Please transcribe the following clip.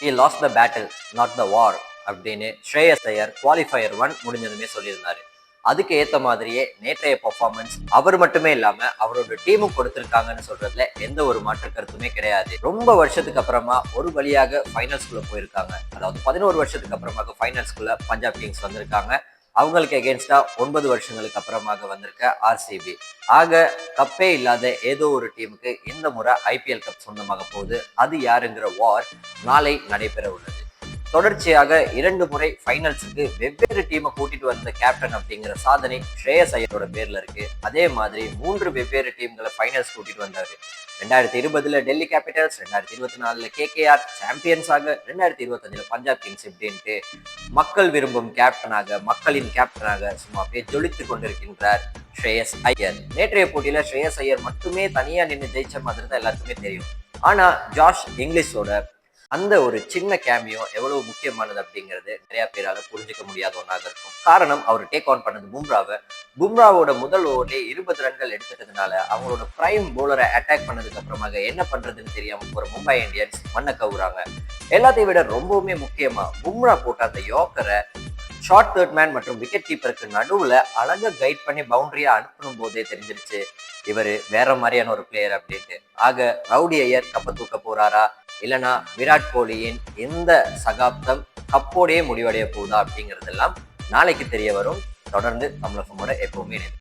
He lost the battle not the war அப்படின்னு Shreyas Iyer qualifier one முடிஞ்சதுமே சொல்லியிருந்தாரு. அதுக்கு ஏத்த மாதிரியே நேற்றைய பர்ஃபார்மன்ஸ் அவர் மட்டுமே இல்லாம அவரோட டீமும் கொடுத்திருக்காங்கன்னு சொல்றதுல எந்த ஒரு மாற்று கருத்துமே கிடையாது. ரொம்ப வருஷத்துக்கு அப்புறமா ஒரு வழியாக ஃபைனல்ஸ்குள்ள போயிருக்காங்க. அதாவது பதினோரு வருஷத்துக்கு அப்புறமாக ஃபைனல்ஸ்குள்ள பஞ்சாப் கிங்ஸ் வந்திருக்காங்க. அவங்களுக்கு எகேன்ஸ்டா ஒன்பது வருஷங்களுக்கு அப்புறமாக வந்திருக்க ஆர்சிபி ஆக கப்பே இல்லாத ஏதோ ஒரு டீமுக்கு இந்த முறை ஐபிஎல் கப் சொந்தமாக போகுது. அது யாருங்கிற வார் நாளை நடைபெற உள்ளது. தொடர்ச்சியாக இரண்டு முறை ஃபைனல்ஸுக்கு வெவ்வேறு டீமை கூட்டிட்டு வந்த கேப்டன் அப்படிங்கிற சாதனை ஸ்ரேயஸ் ஐயரோட பேர்ல இருக்கு. அதே மாதிரி மூன்று வெவ்வேறு டீம்களை ஃபைனல்ஸ் கூட்டிட்டு வந்தாரு. ரெண்டாயிரத்தி இருபதுல டெல்லி கேபிட்டல்ஸ் ரெண்டாயிரத்தி இருபத்தி நாலுல கேகேஆர் சாம்பியன்ஸாக ரெண்டாயிரத்தி இருபத்தஞ்சுல பஞ்சாப் கிங்ஸ் இப்படின்ட்டு மக்கள் விரும்பும் கேப்டனாக மக்களின் கேப்டனாக சும்மா அப்படியே ஜொலித்து கொண்டிருக்கின்றார் ஸ்ரேயஸ் ஐயர். நேற்றைய போட்டியில ஸ்ரேயஸ் ஐயர் மட்டுமே தனியா நின்று ஜெயிச்ச மாதிரி தான் எல்லாத்துக்குமே தெரியும். ஆனா ஜாஷ் இங்கிலீஷோட அந்த ஒரு சின்ன கேமியோ எவ்வளவு முக்கியமானது அப்படிங்கிறது நிறைய பேரால புரிஞ்சுக்க முடியாத ஒன்றாக இருக்கும். காரணம் அவர் டேக் ஆன் பண்ணது பும்ராவை. பும்ராவோட முதல் ஓவர்லேயே இருபது ரன்கள் எடுத்துட்டதுனால அவங்களோட பிரைம் போலரை அட்டாக் பண்ணதுக்கு அப்புறமாக என்ன பண்றதுன்னு தெரியாம ஒரு மும்பை இந்தியன்ஸ் மண்ணை கவுறாங்க. எல்லாத்தையும் விட ரொம்பவுமே முக்கியமா பும்ரா போட்ட அந்த யோக்கரை ஷார்ட் தேர்ட் மேன் மற்றும் விக்கெட் கீப்பருக்கு நடுவில் அழகாக கைட் பண்ணி பவுண்டரியா அனுப்பணும் போதே தெரிஞ்சிருச்சு. இவர் வேற மாதிரியான ஒரு பிளேயர் அப்படின்ட்டு. ஆக ரவுடி ஐயர் கப்ப தூக்க போறாரா? இல்லனா விராட் கோலியின் இந்த சகாப்தம் கப்போடையே முடிவடைய போகுதா அப்படிங்கறதெல்லாம் நாளைக்கு தெரிய வரும். தொடர்ந்து தமிழகமோட எப்பவுமே